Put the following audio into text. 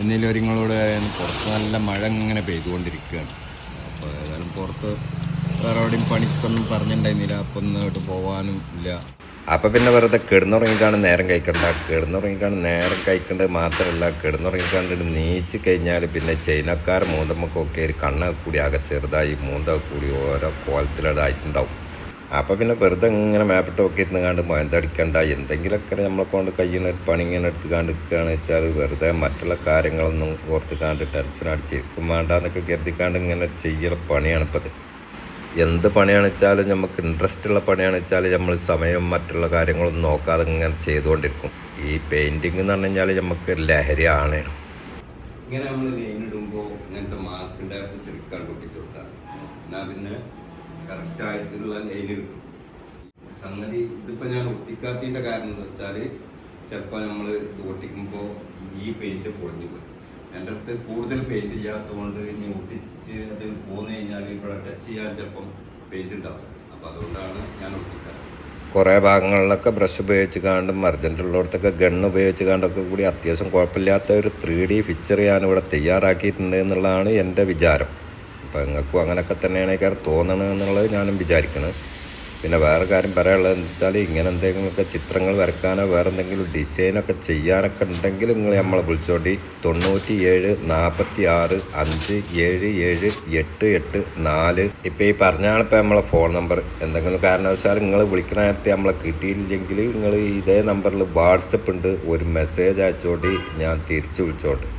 എന്തെങ്കിലും ഒരുങ്ങളോട് പുറത്ത് നല്ല മഴ ഇങ്ങനെ പെയ്തുകൊണ്ടിരിക്കുകയാണ്. അപ്പോൾ ഏതായാലും പുറത്ത് വേറെ എവിടെയും പണിക്കൊന്നും പറഞ്ഞിട്ടുണ്ടായിരുന്നില്ല. അപ്പം ഇങ്ങോട്ട് പോകാനും ഇല്ല. അപ്പം പിന്നെ വെറുതെ കിടന്നുറങ്ങിക്കാണ് നേരം കഴിക്കണ്ട കിടന്നുറങ്ങിക്കാണ് നേരം കഴിക്കേണ്ടത് മാത്രമല്ല കിടന്നുറങ്ങിക്കാണ്ട് നീച്ച് കഴിഞ്ഞാൽ പിന്നെ ചൈനക്കാർ മൂന്തമ്മക്കൊക്കെ ഒരു കണ്ണൊക്കെ കൂടി ആകെ ചെറുതായി മൂന്തൊക്കെ കൂടി ഓരോ കോലത്തിലതായിട്ടുണ്ടാവും അപ്പം പിന്നെ വെറുതെ ഇങ്ങനെ മാപ്പിട്ട് ഒക്കെ ഇരുന്ന് കണ്ട് മൊയന്തടിക്കണ്ട. എന്തെങ്കിലുമൊക്കെ നമ്മളെ കൊണ്ട് കഴിയുന്ന ഒരു പണി ഇങ്ങനെ എടുത്ത് കണ്ടിരിക്കുകയാണ് വെച്ചാൽ വെറുതെ മറ്റുള്ള കാര്യങ്ങളൊന്നും ഓർത്ത് കണ്ട് ടെൻഷൻ അടിച്ചിരിക്കും വേണ്ട എന്നൊക്കെ കരുതിക്കാണ്ട് ഇങ്ങനെ ചെയ്യുന്ന പണിയാണ് അത് എന്ത് പണിയാണ് വെച്ചാലും നമുക്ക് ഇൻട്രസ്റ്റ് ഉള്ള പണിയാണ് വെച്ചാൽ നമ്മൾ സമയം മറ്റുള്ള കാര്യങ്ങളൊന്നും നോക്കാതെ ഇങ്ങനെ ചെയ്തുകൊണ്ടിരിക്കും. ഈ പെയിന്റിങ് എന്ന് പറഞ്ഞു കഴിഞ്ഞാൽ നമുക്ക് ലഹരിയാണ്. ഇങ്ങനെ നമ്മൾ ഇടുമ്പോൾ ഇങ്ങനത്തെ മാസ്കിന്റെ സിലിക്കാണ്ട് ഒട്ടിച്ചു കൊടുത്താൽ എന്നാൽ പിന്നെ കറക്റ്റ് ആയിട്ടുള്ള ലൈന് കിട്ടും. സംഗതി ഇതിപ്പോൾ ഞാൻ ഒട്ടിക്കാത്തതിന്റെ കാരണം എന്താ വെച്ചാൽ ചിലപ്പോൾ നമ്മൾ ഇത് ഒട്ടിക്കുമ്പോൾ ഈ പെയിന്റ് പൊളിഞ്ഞു പോയി. എന്റെ അടുത്ത് കൂടുതൽ പെയിന്റ് ഇല്ലാത്തതുകൊണ്ട് ഇനി ഒട്ടിച്ച് അത് പോന്നു കഴിഞ്ഞാൽ ഇവിടെ ടച്ച് ചെയ്യാൻ ചിലപ്പം പെയിന്റ് ഉണ്ടാവും അപ്പോൾ അതുകൊണ്ടാണ് ഞാൻ ഒട്ടിക്കാറ് കുറേ ഭാഗങ്ങളിലൊക്കെ ബ്രഷ് ഉപയോഗിച്ച് കാണ്ടും അർജന്റ് ഉള്ളിടത്തൊക്കെ ഗണ്ണ് ഉപയോഗിച്ച് കാണ്ടൊക്കെ കൂടി അത്യാവശ്യം കുഴപ്പമില്ലാത്ത ഒരു ത്രീ ഡി പിക്ചർ ഞാനിവിടെ തയ്യാറാക്കിയിട്ടുണ്ട് എന്നുള്ളതാണ് എന്റെ വിചാരം. അപ്പോൾ നിങ്ങൾക്കും അങ്ങനെയൊക്കെ തന്നെയാണ് കാരണം തോന്നണം എന്നുള്ളത് ഞാനും വിചാരിക്കണം. പിന്നെ വേറെ കാര്യം പറയാനുള്ളത് എന്ന് വെച്ചാൽ ഇങ്ങനെ എന്തെങ്കിലുമൊക്കെ ചിത്രങ്ങൾ വരക്കാനോ വേറെ എന്തെങ്കിലും ഡിസൈനൊക്കെ ചെയ്യാനൊക്കെ ഉണ്ടെങ്കിൽ നിങ്ങൾ നമ്മളെ വിളിച്ചോണ്ടി. തൊണ്ണൂറ്റി ഏഴ് നാൽപ്പത്തി ആറ് അഞ്ച് ഏഴ് ഏഴ് എട്ട് എട്ട് നാല്. ഇപ്പം ഈ പറഞ്ഞാണ് ഇപ്പോൾ നമ്മളെ ഫോൺ നമ്പർ. എന്തെങ്കിലും കാരണവശാൽ നിങ്ങൾ വിളിക്കണ നേരത്തെ നമ്മളെ കിട്ടിയില്ലെങ്കിൽ നിങ്ങൾ ഇതേ നമ്പറിൽ വാട്സപ്പ് ഉണ്ട്. ഒരു മെസ്സേജ് അയച്ചോണ്ടി ഞാൻ തിരിച്ച് വിളിച്ചോണ്ട്.